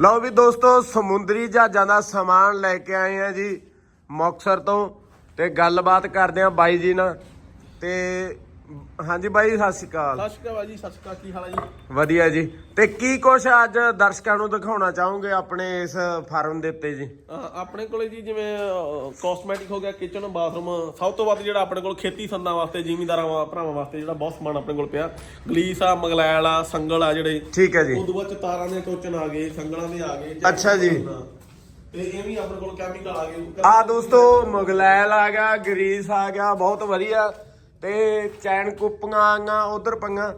ਲਓ ਵੀ ਦੋਸਤੋ, ਸਮੁੰਦਰੀ ਜਹਾਜ਼ਾਂ ਦਾ ਸਮਾਨ ਲੈ ਕੇ ਆਏ ਆ ਜੀ ਮੁਕਤਸਰ ਤੋਂ ਤੇ ਗੱਲਬਾਤ ਕਰਦੇ ਆ ਬਾਈ ਜੀ ਨਾਲ ਤੇ ਹਾਂਜੀ ਬਾਈ ਸਤਿ ਸ਼੍ਰੀ ਅਕਾਲ। ਸਤਿ ਸ਼੍ਰੀ ਅਕਾਲ ਜੀ ਸਤਿ ਸ਼੍ਰੀ ਅਕਾਲ ਕੀ ਹਾਲ ਹੈ ਜੀ? ਵਧੀਆ ਜੀ। ਤੇ ਕੀ ਕੁਛ ਅੱਜ ਦਰਸ਼ਕਾਂ ਨੂੰ ਦਿਖਾਉਣਾ ਚਾਹੋਗੇ ਆਪਣੇ ਇਸ ਫਾਰਮ ਦੇ ਉੱਤੇ ਜੀ? ਅਹ ਆਪਣੇ ਕੋਲੇ ਜੀ ਜਿਵੇਂ ਕਾਸਮੈਟਿਕ ਹੋ ਗਿਆ ਕਿਚਨ ਬਾਥਰੂਮ ਸਭ ਤੋਂ ਵੱਧ ਜਿਹੜਾ ਆਪਣੇ ਕੋਲ ਖੇਤੀ ਸੰਦਾਂ ਵਾਸਤੇ ਜ਼ਿਮੀਂਦਾਰਾਂ ਵਾ- ਭਰਾਵਾਂ ਵਾਸਤੇ ਜਿਹੜਾ ਬਹੁਤ ਸਮਾਨ ਆਪਣੇ ਕੋਲ ਪਿਆ। ਗਲੀਸ ਆ ਮਗਲੈਲ ਆ ਸੰਗਲ ਆ ਜਿਹੜੇ ਠੀਕ ਹੈ ਜੀ। ਉਦੋਂ ਬਾਅਦ ਚ ਤਾਰਾਂ ਦੇ ਟੋਚਨ ਆ ਗਏ ਸੰਗਲਾਂ ਦੇ ਆ ਗਏ ਅੱਛਾ ਜੀ। ਤੇ ਇਹ ਵੀ ਆਪਣੇ ਕੋਲ ਕੈਮੀਕਲ ਆ ਗਏ। ਆ ਦੋਸਤੋ ਮੁਗਲੈਲ ਆ ਗਿਆ ਗਰੀਸ ਆ ਗਿਆ ਬਹੁਤ ਵਧੀਆ। ਤੇ ਚੈਨ ਕੁੱਪੀਆਂ ਆਈਆਂ ਉਧਰ ਪੰਗਾ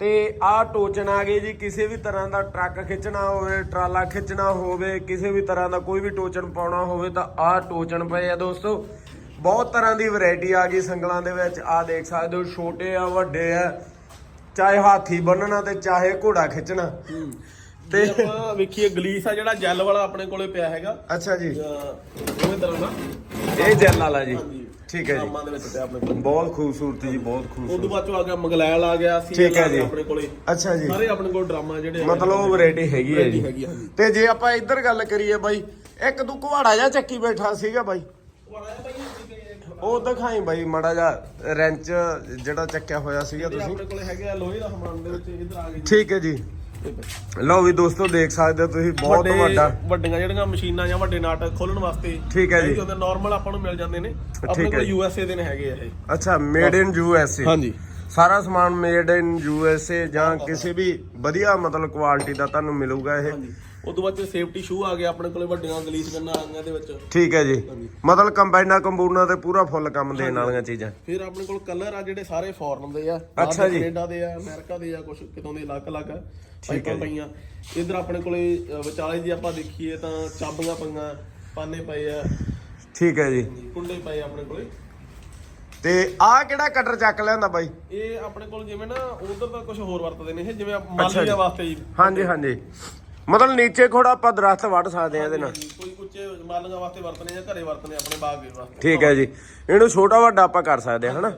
ਤੇ ਆ ਟੋਚਨ ਆ ਗਏ ਜੀ ਕਿਸੇ ਵੀ ਤਰ੍ਹਾਂ ਦਾ ਟਰੱਕ ਖਿੱਚਣਾ ਹੋਵੇ ਟਰਾਲਾ ਖਿੱਚਣਾ ਹੋਵੇ ਕਿਸੇ ਵੀ ਤਰ੍ਹਾਂ ਦਾ ਕੋਈ ਵੀ ਟੋਚਨ ਪਾਉਣਾ ਹੋਵੇ ਤਾਂ ਆ ਟੋਚਨ ਪਏ ਆ ਦੋਸਤੋ। ਬਹੁਤ ਤਰ੍ਹਾਂ ਦੀ ਵੈਰਾਈਟੀ ਆ ਗਈ ਸੰਗਲਾਂ ਦੇ ਵਿੱਚ। ਆ ਦੇਖ ਸਕਦੇ ਹੋ ਛੋਟੇ ਆ ਵੱਡੇ ਆ। ਚਾਹੇ ਹਾਥੀ ਬੰਨਣਾ ਤੇ ਚਾਹੇ ਘੋੜਾ ਖਿੱਚਣਾ। ਤੇ ਆਪਾਂ ਵੇਖੀਏ ਗਲੀਸ ਆ ਜਿਹੜਾ ਜੈਲ ਵਾਲਾ ਆਪਣੇ ਕੋਲੇ ਪਿਆ ਹੈਗਾ। ਅੱਛਾ ਜੀ। ਉਹਦੇ ਤਰ੍ਹਾਂ ਦਾ। ਇਹ ਜੈਲ ਵਾਲਾ ਜੀ। ਠੀਕ ਹੈ ਜੀ। ਕੰਮਾਂ ਦੇ ਵਿੱਚ ਪਿਆ ਆਪਣੇ ਕੋਲ। ਬਹੁਤ ਖੂਬਸੂਰਤੀ ਜੀ ਬਹੁਤ ਖੂਬਸੂਰਤ। ਉਦੋਂ ਬਾਅਦ ਚੋਂ ਆ ਗਿਆ ਮਗਲੈਲ ਆ ਗਿਆ ਸੀ ਠੀਕ ਹੈ ਜੀ। ਆਪਣੇ ਕੋਲੇ। ਅੱਛਾ ਜੀ। ਸਾਰੇ ਆਪਣੇ ਕੋਲ ਡਰਾਮਾ ਜਿਹੜੇ ਮਤਲਬ ਵੈਰਾਈਟੀ ਹੈਗੀ ਹੈ ਹੈਗੀ ਜੀ। ਆ, ਹਾਂਜੀ। ਤੇ ਜੇ ਆਪਾਂ ਇੱਧਰ ਗੱਲ ਕਰੀਏ ਬਾਈ ਇੱਕ ਤੂੰ ਕੁਹਾੜਾ ਜਿਹਾ ਚੱਕੀ ਬੈਠਾ ਸੀਗਾ ਬਾਈ। ਉਹ ਦਿਖਾਈ ਬਾਈ ਮੜਾ ਜਾ ਰੈਂਚ ਜਿਹੜਾ ਚੱਕਿਆ ਹੋਇਆ ਸੀਗਾ ਤੁਸੀਂ। ਆਪਣੇ ਕੋਲੇ ਹੈਗੇ ਆ ਲੋਹੇ ਦਾ ਸਮਾਨ ਦੇ ਵਿੱਚ ਇਧਰ ਆ ਗਏ ਜੀ। ਠੀਕ ਹੈ ਜੀ। ਲਓ ਵੀ ਦੋਸਤੋ ਦੇਖ ਸਕਦੇ ਹੋ ਤੁਸੀਂ ਬਹੁਤ ਵੱਡੇ- ਵੱਡਾ। ਵੱਡੀਆਂ ਜਿਹੜੀਆਂ ਮਸ਼ੀਨਾਂ ਜਾਂ ਵੱਡੇ ਨਾਟ ਖੋਲਣ ਵਾਸਤੇ ਠੀਕ ਹੈ ਜੀ। ਹੁੰਦੇ ਨਾਰਮਲ ਆਪਾਂ ਨੂੰ ਮਿਲ ਜਾਂਦੇ ਨੇ। ਆਪਣੇ ਠੀਕ ਹੈ ਕੋਲ ਜੀ। ਯੂ ਐਸ ਏ ਦੇ ਨੇ ਹੈਗੇ ਆ ਇਹ। ਅੱਛਾ made in U S A ਹਾਂਜੀ। ਸਾਰਾ ਸਮਾਨ made in U S A ਜਾਂ ਕਿਸੇ ਵੀ ਵਧੀਆ ਮਤਲਬ ਕੁਆਲਿਟੀ ਦਾ ਤੁਹਾਨੂੰ ਮਿਲੂਗਾ ਇਹ। ਹਾਂਜੀ। ਉਦੋਂ ਬਾਅਦ ਸੇਫਟੀ ਸ਼ੂ ਆ ਗਏ ਆਪਣੇ ਕੋਲੇ ਵੱਡੀਆਂ ਗਲੀਸ ਗੰਨਾਂ ਆ ਗਈਆਂ ਦੇ ਵਿੱਚ। ਠੀਕ ਹੈ ਜੀ। ਮਤਲਬ ਕੰਬਾਈਨਾਂ ਕੰਬੂਨਾ ਤੇ ਪੂਰਾ ਫੁੱਲ ਕੰਮ ਦੇਣ ਵਾਲੀਆਂ ਚੀਜ਼ਾਂ। ਫਿਰ ਆਪਣੇ ਕੋਲ ਕਲਰ ਆ ਜਿਹੜੇ ਸਾਰੇ ਫੋਰਨ ਦੇ ਆ। ਅੱਛਾ ਜੀ। ਕੈਨੇਡਾ ਦੇ ਆ ਅਮਰੀਕਾ ਦੇ ਆ ਕੁਝ ਕਿਤੋਂ ਦੇ ਅਲੱਗ-ਅਲੱਗ ਆ ਪਾਈਪਾਂ ਪਈਆਂ। ਇਧਰ ਆਪਣੇ ਕੋਲੇ ਵਿਚਾਲੇ ਜੀ ਆਪਾਂ ਦੇਖੀਏ ਤਾਂ ਚਾਬੀਆਂ ਪਈਆਂ ਪਾਨੇ ਪਏ ਆ। ਠੀਕ ਹੈ ਜੀ। ਕੁੰਡੇ ਪਏ ਆ ਆਪਣੇ ਕੋਲੇ। ਤੇ ਆਹ ਕਿਹੜਾ ਕਟਰ ਚੱਕ ਲਿਆਂਦਾ ਬਾਈ? ਇਹ ਆਪਣੇ ਕੋਲ ਜਿਵੇਂ ਨਾ ਉਧਰ ਤਾਂ ਕੁਝ ਹੋਰ ਵਰਤਦੇ ਨੇ ਇਹ ਜਿਵੇਂ। ਮਾਲੀਆਂ ਵਾਸਤੇ ਜੀ। ਹਾਂਜੀ ਹਾਂਜੀ। ਮਤਲਬ ਨੀਚੇ ਖੋੜਾ ਆਪਾਂ ਦਰਖਤ ਵੱਢ ਸਕਦੇ ਆ ਇਹਦੇ ਨਾਲ। ਕੋਈ ਕੁਝ ਮਾਲੀਆਂ ਵਾਸਤੇ ਵਰਤਨੇ ਜਾਂ ਘਰੇ ਵਰਤਨੇ ਆਪਣੇ ਬਾਗ ਦੇ ਵਾਸਤੇ। ਠੀਕ ਹੈ ਜੀ। ਇਹਨੂੰ ਛੋਟਾ ਵੱਡਾ ਆਪਾਂ ਕਰ ਸਕਦੇ ਆ ਹਨਾ?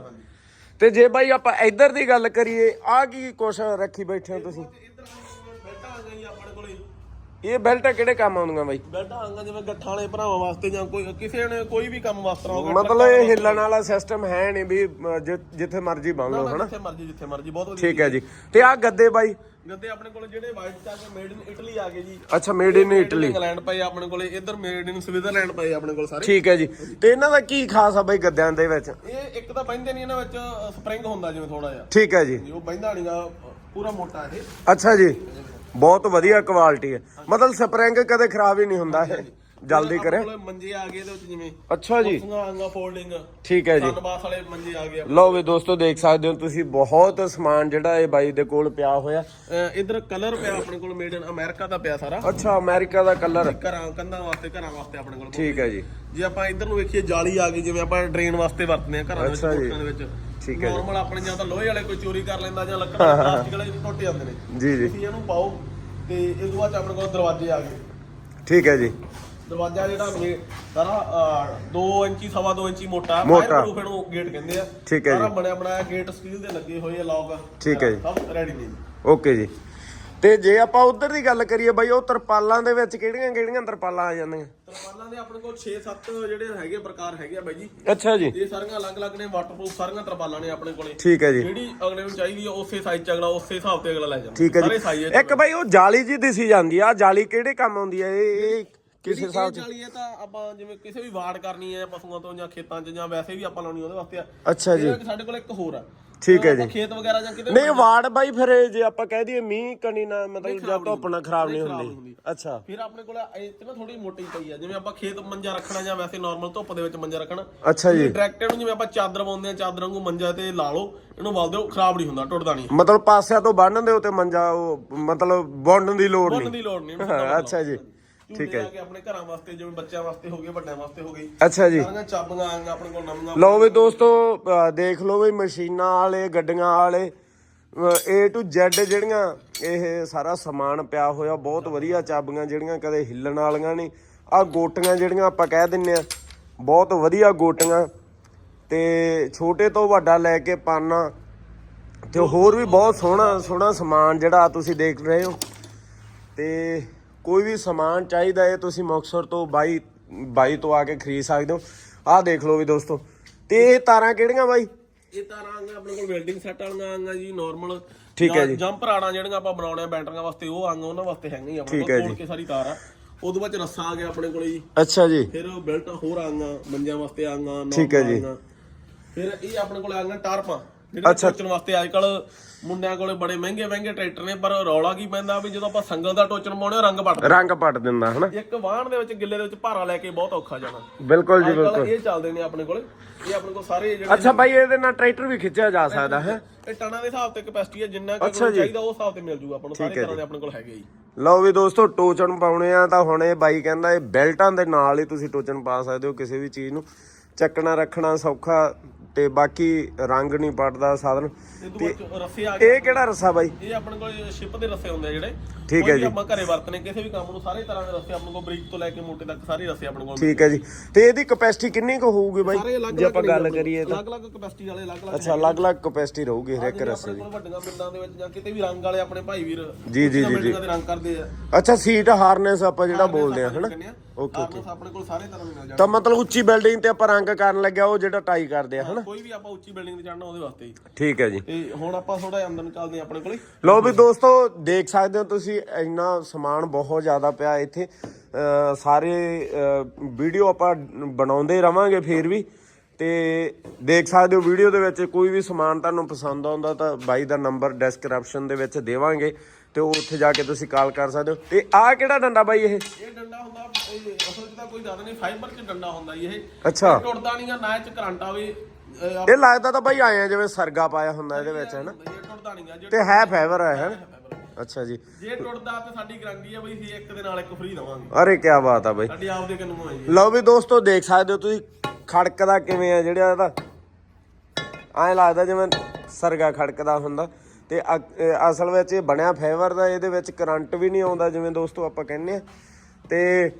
ਤੇ ਜੇ ਬਾਈ ਆਪਾਂ ਇੱਧਰ ਦੀ ਗੱਲ ਕਰੀਏ ਆਹ ਕੀ ਕੁਛ ਰੱਖੀ ਬੈਠੇ ਹੋ ਤੁਸੀਂ? ਇਹ ਬੈਲਟਾਂ ਕਿਹੜੇ ਕੰਮ ਆਉਂਦੀਆਂ ਬਾਈ? ਬੈਲਟਾਂ ਆ ਗਈਆਂ ਜਿਵੇਂ ਗੱਠਾਂ ਵਾਲੇ ਭਰਾਵਾਂ ਵਾਸਤੇ ਜਾਂ ਕੋਈ ਕਿਸੇ ਨੇ ਕੋਈ ਵੀ ਕੰਮ ਵਾਸਤੇ ਹੋਗਾ ਮਤਲਬ ਇਹ ਹਿੱਲਣ ਵਾਲਾ ਸਿਸਟਮ ਹੈ ਨਹੀਂ ਵੀ ਜਿ- ਜਿੱਥੇ ਮਰਜ਼ੀ ਬਣ ਲਓ ਹਨਾ? ਜਿੱਥੇ ਮਰਜ਼ੀ ਜਿੱਥੇ ਮਰਜ਼ੀ ਬਹੁਤ ਵਧੀਆ ਠੀਕ ਹੈ ਜੀ। ਤੇ ਆਹ ਗੱਦੇ ਬਾਈ? ਗੱਦੇ ਆਪਣੇ ਕੋਲ ਜਿਹੜੇ ਵਾਈਟ ਚਾ ਕੇ ਮੇਡ ਇਨ ਇਟਲੀ ਆ ਗਏ ਜੀ। ਅੱਛਾ ਮੇਡ ਇਨ ਇਟਲੀ ਇੰਗਲੈਂਡ ਪਏ ਆ ਆਪਣੇ ਕੋਲੇ ਇਧਰ ਮੇਡ ਇਨ ਸਵਿਟਜ਼ਰਲੈਂਡ ਪਏ ਆ ਆਪਣੇ ਕੋਲ ਸਾਰੇ। ਠੀਕ ਹੈ ਜੀ। ਤੇ ਇਹਨਾਂ ਦਾ ਕੀ ਖਾਸ ਆ ਬਾਈ ਗੱਦਿਆਂ ਦੇ ਵਿੱਚ? ਇਹ ਇੱਕ ਤਾਂ ਬੈਂਦੇ ਨਹੀਂ ਇਹਨਾਂ ਵਿੱਚ ਸਪਰਿੰਗ ਹੁੰਦਾ ਜਿਵੇਂ ਥੋੜਾ ਜਿਹਾ। ਠੀਕ ਹੈ ਜੀ। ਉਹ ਬੈਂਦਾ ਨਹੀਂਗਾ ਪੂਰਾ ਮੋਟਾ ਇਹ। ਅੱਛਾ ਜੀ। ਬਹੁਤ ਵਧੀਆ ਕੁਆਲਿਟੀ ਹੈ। ਮਤਲਬ ਸਪਰਿੰਗ ਕਦੇ ਖਰਾਬ ਹੀ ਨਹੀਂ ਹੁੰਦਾ ਇਹ। ਜਲਦੀ ਕਰੇ। ਕੋਲੇ ਮੰਜੇ ਆ ਗਏ ਇਹਦੇ ਵਿੱਚ ਜਿਵੇਂ ਅੱਛਾ ਜੀ। ਕੁਰਸੀਆਂ ਆਂਗਾ ਫੋਲਡਿੰਗ ਠੀਕ ਹੈ ਜੀ। ਸਨਬਾਸ ਵਾਲੇ ਮੰਜੇ ਆ ਗਏ ਆ। ਲਓ ਵੀ ਦੋਸਤੋ ਦੇਖ ਸਕਦੇ ਹੋ ਤੁਸੀਂ ਬਹੁਤ ਸਮਾਨ ਜਿਹੜਾ ਇਹ ਬਾਈ ਦੇ ਕੋਲ ਪਿਆ ਹੋਇਆ। ਅਹ ਇਧਰ ਕਲਰ ਪਿਆ ਆਪਣੇ ਕੋਲ ਮੇਡ ਇਨ ਅਮਰੀਕਾ ਦਾ ਪਿਆ ਸਾਰਾ। ਅੱਛਾ ਅਮਰੀਕਾ ਦਾ ਕਲਰ ਘਰਾਂ ਕੰਧਾਂ ਵਾਸਤੇ ਘਰਾਂ ਵਾਸਤੇ ਆਪਣੇ ਕੋਲ। ਠੀਕ ਹੈ ਜੀ। ਜੇ ਆਪਾਂ ਇਧਰ ਨੂੰ ਵੇਖੀਏ ਜਾਲੀ ਆ ਗਈ ਜਿਵੇਂ ਆਪਾਂ ਡਰੇਨ ਵਾਸਤੇ ਵਰਤਦੇ ਆ ਘਰਾਂ ਦੇ ਵਿੱਚ ਅੱਛਾ ਜੀ। ਕੋਠਿਆਂ ਦੇ ਵਿੱਚ। ਠੀਕ ਹੈ ਜੀ। ਨਾਰਮਲ ਆਪਣੇ ਜਾਂ ਤਾਂ ਲੋਹੇ ਵਾਲੇ ਕੋਈ ਚੋਰੀ ਕਰ ਲੈਂਦਾ ਜਾਂ ਲੱਕੜ ਦੇ ਪਲਾਸਟਿਕ ਵਾਲੇ ਟੁੱਟ ਜਾਂਦੇ ਨੇ ਜੀ ਜੀ ਤੁਸੀਂ ਇਹਨੂੰ ਪਾਓ ਤੇ ਇਸ ਤੋਂ ਬਾਅਦ ਆਪਣੇ ਕੋਲ ਦਰਵਾਜ਼ੇ ਆ ਗਏ ਠੀਕ ਹੈ ਜੀ ਦਰਵਾਜ਼ਾ ਜਿਹੜਾ ਮੇ- ਸਾਰਾ 2 ਇੰਚੀ ਸਵਾ 2 ਇੰਚੀ ਮੋਟਾ ਮੋਟਾ। ਫਾਇਰਪ੍ਰੂਫ ਇਹਨੂੰ ਗੇਟ ਕਹਿੰਦੇ ਆ ਠੀਕ ਹੈ ਜੀ। ਸਾਰਾ ਬਣਿਆ ਬਣਾਇਆ ਗੇਟ ਸਟੀਲ ਦੇ ਲੱਗੇ ਹੋਏ ਆ ਲੌਕ ਠੀਕ ਹੈ ਜੀ। ਸਭ ਰੈਡੀ ਨੇ ਜੀ। ਓਕੇ ਜੀ ਤੇ ਜੇ ਆਪਾਂ ਉਧਰ ਦੀ ਗੱਲ ਕਰੀਏ ਬਾਈ ਉਹ ਤਰਪਾਲਾਂ ਦੇ ਵਿੱਚ ਕਿਹੜੀਆਂ ਕਿਹੜੀਆਂ ਤਰਪਾਲਾਂ ਆ ਜਾਂਦੀਆਂ? ਤਰਪਾਲਾਂ ਦੇ ਆਪਣੇ ਕੋਲ 6-7 ਜਿਹੜੇ ਹੈਗੇ ਪ੍ਰਕਾਰ ਹੈਗੇ ਆ ਬਾਈ ਜੀ। ਅੱਛਾ ਜੀ। ਇਹ ਸਾਰੀਆਂ ਅਲੱਗ-ਅਲੱਗ ਨੇ ਵਾਟਰਪ੍ਰੂਫ ਸਾਰੀਆਂ ਤਰਪਾਲਾਂ ਨੇ ਆਪਣੇ ਕੋਲੇ। ਠੀਕ ਹੈ ਜੀ। ਜਿਹੜੀ ਅਗਲੇ ਨੂੰ ਚਾਹੀਦੀ ਆ ਉਸੇ ਸਾਈਜ਼ ਚ ਅਗਲਾ ਉਸੇ ਹਿਸਾਬ ਤੇ ਅਗਲਾ ਲੈ ਜਾਂਦਾ। ਠੀਕ ਹੈ ਜੀ। ਇੱਕ ਬਾਈ ਉਹ ਜਾਲੀ ਜੀ ਦਿਸੀ ਜਾਂਦੀ ਆ। ਜਾਲੀ ਕਿਹੜੇ ਕੰਮ ਆਉਂਦੀ ਆ? ਇਹ ਕਿਸ ਹਿਸਾਬ ਚ? ਜਾਲੀ ਹੈ ਤਾਂ ਆਪਾਂ ਜਿਵੇਂ ਕਿਸੇ ਵੀ ਵਾੜ ਕਰਨੀ ਹੈ ਪਸ਼ੂਆਂ ਤੋਂ ਜਾਂ ਖੇਤਾਂ 'ਚ ਜਾਂ ਵੈਸੇ ਵੀ ਆਪਾਂ ਲਾਉਣੀ ਉਹਦੇ ਵਾਸਤੇ ਆ। ਅੱਛਾ ਜੀ। ਸਾਡੇ ਕੋਲ ਇੱਕ ਹੋਰ ਆ। ਠੀਕ ਹੈ ਜੀ। ਖੇਤ ਵਗੈਰਾ ਜਾਂ ਕਿਤੇ ਨਹੀਂ ਵਾੜ ਬਾਈ ਫਿਰ ਇਹ ਜੇ ਆਪਾਂ ਕਹਿ ਦਈਏ ਮੀਂਹ ਕਣੀ ਨਾ ਮਤਲਬ ਜਾਂ ਧੁੱਪ ਨਾਲ ਖਰਾਬ ਨਹੀਂ ਹੁੰਦੀ। ਅੱਛਾ। ਫਿਰ ਆਪਣੇ ਕੋਲ ਇਹ ਤੇ ਨਾ ਥੋੜੀ ਮੋਟੀ ਪਈ ਆ। ਜਿਵੇਂ ਆਪਾਂ ਖੇਤ ਮੰਜਾ ਰੱਖਣਾ ਜਾਂ ਵੈਸੇ ਨਾਰਮਲ ਧੁੱਪ ਦੇ ਵਿੱਚ ਮੰਜਾ ਰੱਖਣਾ। ਅੱਛਾ ਜੀ। ਡਾਇਰੈਕਟ ਇਹਨੂੰ ਜਿਵੇਂ ਆਪਾਂ ਚਾਦਰ ਪਾਉਂਦੇ ਆ ਚਾਦਰ ਵਾਂਗੂ ਮੰਜਾ ਤੇ ਲਾ ਲਓ ਇਹਨੂੰ ਵਲ ਦਿਓ ਖਰਾਬ ਨਹੀਂ ਹੁੰਦਾ ਟੁੱਟਦਾ ਨਹੀਂ। ਮਤਲਬ ਪਾਸਿਆਂ ਤੋਂ ਬੰਨ੍ਹ ਦਿਓ ਤੇ ਮੰਜਾ ਉਹ ਮਤਲਬ ਬੁਣਨ ਦੀ ਲੋੜ ਨਹੀਂ। ਦੀ ਲੋੜ ਨਹੀਂ ਅੱਛਾ ਜੀ। ਠੀਕ ਹੈ ਕਿ ਆਪਣੇ ਘਰਾਂ ਵਾਸਤੇ ਜਿਵੇਂ ਬੱਚਿਆਂ ਵਾਸਤੇ ਹੋ ਗਏ ਵੱਡਿਆਂ ਵਾਸਤੇ ਹੋ ਗਈ ਅੱਛਾ ਜੀ। ਸਾਰੀਆਂ ਚਾਬੀਆਂ ਆਈਆਂ ਆਪਣੇ ਕੋਲ ਨਵੀਆਂ ਲਓ ਵੀ ਦੋਸਤੋ ਅਹ ਦੇਖ ਲਓ ਵੀ ਮਸ਼ੀਨਾਂ ਵਾਲੇ ਗੱਡੀਆਂ ਵਾਲੇ A to Z ਜਿਹੜੀਆਂ ਇਹ ਸਾਰਾ ਸਮਾਨ ਪਿਆ ਹੋਇਆ ਬਹੁਤ ਵਧੀਆ ਚਾਬੀਆਂ ਜਿਹੜੀਆਂ ਕਦੇ ਹਿੱਲਣ ਵਾਲੀਆਂ ਨਹੀਂ। ਆ ਗੋਟੀਆਂ ਜਿਹੜੀਆਂ ਆਪਾਂ ਕਹਿ ਦਿੰਨੇ ਆ ਬਹੁਤ ਵਧੀਆ ਗੋਟੀਆਂ। ਤੇ ਛੋਟੇ ਤੋਂ ਵੱਡਾ ਲੈ ਕੇ ਪਾਨਾ ਤੇ ਹੋਰ ਵੀ ਬਹੁਤ ਸੋਹਣਾ ਸੋਹਣਾ ਸਮਾਨ ਜਿਹੜਾ ਤੁਸੀਂ ਦੇਖ ਰਹੇ ਹੋ। ਤੇ ਕੋਈ ਵੀ ਸਮਾਨ ਚਾਹੀਦਾ ਹੈ ਤੁਸੀਂ ਮੁਕਤਸਰ ਤੋਂ ਬਾਈ ਬਾਈ ਤੋਂ ਆ ਕੇ ਖਰੀਦ ਸਕਦੇ ਹੋ। ਆਹ ਦੇਖ ਲਓ ਵੀ ਦੋਸਤੋ ਤੇ ਇਹ ਤਾਰਾਂ ਕਿਹੜੀਆਂ ਬਾਈ? ਇਹ ਤਾਰਾਂ ਆਂਗਾ ਆਪਣੇ ਕੋਲ ਵੈਲਡਿੰਗ ਸੈੱਟ ਵਾਲੀਆਂ ਆਂਗਾ ਜੀ ਨਾਰਮਲ ਠੀਕ ਹੈ ਜੀ। ਜੰਪ ਰਾੜਾਂ ਜਿਹੜੀਆਂ ਆਪਾਂ ਬਣਾਉਣੇ ਆ ਬੈਟਰੀਆਂ ਵਾਸਤੇ ਉਹ ਆਂਗਾ ਉਹਨਾਂ ਵਾਸਤੇ ਹੈਗੇ ਹੀ ਆਪਣੇ ਕੋਲ। ਤੋੜ ਕੇ ਸਾਰੀ ਤਾਰ ਆ। ਉਦੋਂ ਬਾਅਦ ਰੱਸਾ ਆ ਗਿਆ ਆਪਣੇ ਕੋਲੇ ਜੀ। ਅੱਛਾ ਜੀ। ਫਿਰ ਬੈਲਟ ਹੋਰ ਆਂਗਾ ਮੰਜਿਆਂ ਵਾਸਤੇ ਆਂਗਾ ਠੀਕ ਹੈ ਜੀ। ਫਿਰ ਇਹ ਆਪਣੇ ਕੋਲ ਆਂਗਾ ਟਾਰਪਾਂ। ਜਿਹੜੇ ਅੱਛਾ। ਟੋਚਣ ਵਾਸਤੇ ਅੱਜ ਕੱਲ ਮੁੰਡਿਆਂ ਕੋਲੇ ਬੜੇ ਮਹਿੰਗੇ ਮਹਿੰਗੇ ਟਰੈਕਟਰ ਨੇ ਪਰ ਰੌਲਾ ਕੀ ਪੈਂਦਾ ਵੀ ਜਦੋਂ ਆਪਾਂ ਸੰਗਲ ਦਾ ਟੋਚਨ ਪਾਉਣੇ ਰੰਗ ਪੜਦਾ ਰੰਗ ਪੱਟ ਦਿੰਦਾ ਹਨਾ? ਇੱਕ ਵਾਹਣ ਦੇ ਵਿੱਚ ਗਿੱਲੇ ਦੇ ਵਿੱਚ ਭਾਰਾ ਲੈ ਕੇ ਬਹੁਤ ਔਖਾ ਜਾਣਾ। ਬਿਲਕੁਲ ਜੀ ਅੱਜ ਕੱਲ ਬਿਲਕੁਲ। ਇਹ ਚੱਲਦੇ ਨੇ ਆਪਣੇ ਕੋਲੇ। ਇਹ ਆਪਣੇ ਕੋਲ ਸਾਰੇ ਜਿਹੜੇ ਅੱਛਾ ਬਾਈ ਇਹਦੇ ਨਾਲ ਟਰੈਕਟਰ ਵੀ ਖਿੱਚਿਆ ਜਾ ਸਕਦਾ ਹੈ? ਇਹ ਟਨਾਂ ਦੇ ਹਿਸਾਬ ਤੇ ਕਪੈਸਿਟੀ ਹੈ ਜਿੰਨਾ ਕੁ ਅੱਛਾ ਜੀ। ਚਾਹੀਦਾ ਉਹ ਹਿਸਾਬ ਤੇ ਮਿਲ ਜੂਗਾ ਆਪਾਂ ਨੂੰ। ਸਾਰੇ ਤਰ੍ਹਾਂ ਦੇ ਆਪਣੇ ਕੋਲ ਹੈਗੇ ਜੀ। ਲਓ ਵੀ ਦੋਸਤੋ ਟੋਚਨ ਪਾਉਣੇ ਆ ਤਾਂ ਹੁਣ ਇਹ ਬਾਈ ਕਹਿੰਦਾ ਇਹ ਬੈਲਟਾਂ ਦੇ ਨਾਲ ਹੀ ਤੁਸੀਂ ਟੋਚਨ ਪਾ ਸਕਦੇ ਹੋ ਕਿਸੇ ਵੀ ਚੀਜ਼ ਨੂੰ। ਚੱਕਣਾ ਰੱਖਣਾ ਸੌਖਾ ਤੇ ਬਾਕੀ ਰੰਗ ਨਹੀਂ ਪੜਦਾ ਸਾਧਨ। ਤੇ ਰੱਸੇ ਆ ਇਹ ਕਿਹੜਾ ਰੱਸਾ ਬਾਈ? ਇਹ ਆਪਣੇ ਕੋਲ ਸ਼ਿਪ ਦੇ ਰੱਸੇ ਹੁੰਦੇ ਆ ਜਿਹੜੇ। ਠੀਕ ਹੈ ਜੀ। ਆਪਾਂ ਘਰੇ ਵਰਤਨੇ ਕਿਸੇ ਵੀ ਕੰਮ ਨੂੰ ਸਾਰੇ ਤਰ੍ਹਾਂ ਦੇ ਰੱਸੇ ਆਪਣੇ ਕੋਲ ਬਰੀਕ ਤੋਂ ਲੈ ਕੇ ਮੋਟੇ ਤੱਕ ਸਾਰੇ ਰੱਸੇ ਆਪਣੇ ਕੋਲ ਠੀਕ ਹੈ ਜੀ। ਤੇ ਇਹਦੀ ਕਪੈਸਿਟੀ ਕਿੰਨੀ ਕੁ ਹੋਊਗੀ ਬਾਈ? ਜੇ ਆਪਾਂ ਗੱਲ ਕਰੀਏ ਤਾਂ ਅਲੱਗ-ਅਲੱਗ ਕਪੈਸਿਟੀ ਵਾਲੇ ਅਲੱਗ-ਅਲੱਗ ਅੱਛਾ ਅਲੱਗ-ਅਲੱਗ ਕਪੈਸਿਟੀ ਰਹੂਗੀ ਹਰ ਇੱਕ ਰੱਸੇ ਆਪਣੇ ਦੀ। ਕੋਲ ਵੱਡੀਆਂ ਮਿੰਟਾਂ ਦੇ ਵਿੱਚ ਜਾਂ ਕਿਤੇ ਵੀ ਰੰਗ ਵਾਲੇ ਆਪਣੇ ਭਾਈ ਵੀਰ ਜੀ, ਜੀ, ਜੀ, ਜੀ। ਰੰਗ ਕਰਦੇ ਆ। ਅੱਛਾ ਸੀਟ ਹਾਰਨੈਸ ਆਪਾਂ ਜਿਹੜਾ ਬੋਲਦੇ ਆ ਹਨਾ? ਓਕੇ ਓਕੇ ਆਪਣੇ ਕੋਲ ਸਾਰੇ ਤਰ੍ਹਾਂ ਦੇ ਮਿਲ ਜਾਣਗੇ ਤਾਂ ਮਤਲਬ ਉੱਚੀ ਬਿਲਡਿੰਗ ਤੇ ਆਪਾਂ ਰੰਗ ਕਰਨ ਲੱਗਿਆ ਉਹ ਜਿਹੜਾ ਟਾਈ ਕਰਦੇ ਆ ਹਨਾ? ਕੋਈ ਵੀ ਆਪਾਂ ਉੱਚੀ ਬਿਲਡਿੰਗ ਤੇ ਚੜਨਾ ਉਹਦੇ ਵਾਸਤੇ ਹੀ। ਠੀਕ ਠੀਕ ਹੈ ਜੀ। ਤੇ ਹੁਣ ਆਪਾਂ ਥੋੜਾ ਜਿਹਾ ਅੰਦਰ ਨੂੰ ਚੱਲਦੇ ਹਾਂ ਆਪਣੇ ਕੋਲੇ। ਲੋ ਵੀ ਦੋਸਤੋ ਦੇਖ ਸਕਦੇ ਹੋ ਤੁਸੀਂ ਇੰਨਾ ਸਮਾਨ ਬਹੁਤ ਜ਼ਿਆਦਾ ਪਿਆ ਇੱਥੇ। ਅਹ ਸਾਰੇ ਵੀਡੀਓ ਆਪਾਂ ਬਣਾਉਂਦੇ ਰਵਾਂਗੇ ਫੇਰ ਵੀ। ਤੇ ਦੇਖ ਸਕਦੇ ਹੋ ਵੀਡੀਓ ਦੇ ਵਿੱਚ ਕੋਈ ਵੀ ਸਮਾਨ ਤੁਹਾਨੂੰ ਪਸੰਦ ਆਉਂਦਾ ਤਾਂ ਬਾਈ ਦਾ ਨੰਬਰ ਡਿਸਕ੍ਰਿਪਸ਼ਨ ਦੇ ਵਿੱਚ ਦੇਵਾਂਗੇ। ਤੇ ਉਹ ਉੱਥੇ ਜਾ ਕੇ ਤੁਸੀਂ ਕਾਲ ਕਰ ਸਕਦੇ ਹੋ। ਤੇ ਆਹ ਕਿਹੜਾ ਡੰਡਾ ਬਾਈ ਇਹ? ਇਹ ਡੰਡਾ ਹੁੰਦਾ ਇਹ ਅਸਲ 'ਚ ਤਾਂ ਕੋਈ ਜ਼ਿਆਦਾ ਨਹੀਂ ਫਾਈਬਰ 'ਚ ਡੰਡਾ ਹੁੰਦਾ ਜੀ ਇਹ। ਅੱਛਾ। ਇਹ ਟੁੱਟਦਾ ਨਹੀਂਗਾ ਨਾ ਇਹ 'ਚ ਕਰੰਟ ਆਵੇ। ਇਹ ਆਪ- ਲੱਗਦਾ ਤਾਂ ਬਾਈ ਆਏ ਆ ਜਿਵੇਂ ਸਰਗਾ ਪਾਇਆ ਹੁੰਦਾ ਇਹਦੇ ਵਿੱਚ ਹਨਾ? ਟੁੱਟਦਾ ਜੇ ਤੇ ਹੈ ਫਾਈਬਰ ਹੈ ਹੈ ਅੱਛਾ ਜੀ। ਜੇ ਟੁੱਟਦਾ ਤੇ ਸਾਡੀ ਗਾਰੰਟੀ ਆ ਬਈ ਅਸੀਂ ਇੱਕ ਦੇ ਨਾਲ ਇੱਕ ਫ੍ਰੀ ਦਵਾਂਗੇ। ਅਰੇ ਕੀ ਬਾਤ ਆ ਬਾਈ। ਸਾਡੀ ਆਪਦੇ ਕਾਨੂੰਨ ਹੈ ਜੀ। ਲਓ ਵੀ ਦੋਸਤੋ ਦੇਖ ਸਕਦੇ ਹੋ ਤੁਸੀਂ ਖੜਕਦਾ ਕਿਵੇਂ ਆ ਜਿਹੜਾ ਇਹਦਾ ਐਂ ਲੱਗਦਾ ਜਿਵੇਂ ਸਰਗਾ ਖੜਕਦਾ ਹੁੰਦਾ। ਤੇ ਅਸਲ ਵਿੱਚ ਇਹ ਬਣਿਆ ਫਾਈਬਰ ਦਾ ਇਹਦੇ ਵਿੱਚ ਕਰੰਟ ਵੀ ਨਹੀਂ ਆਉਂਦਾ ਜਿਵੇਂ ਦੋਸਤੋ ਆਪਾਂ ਕਹਿੰਦੇ ਆ। ਤੇ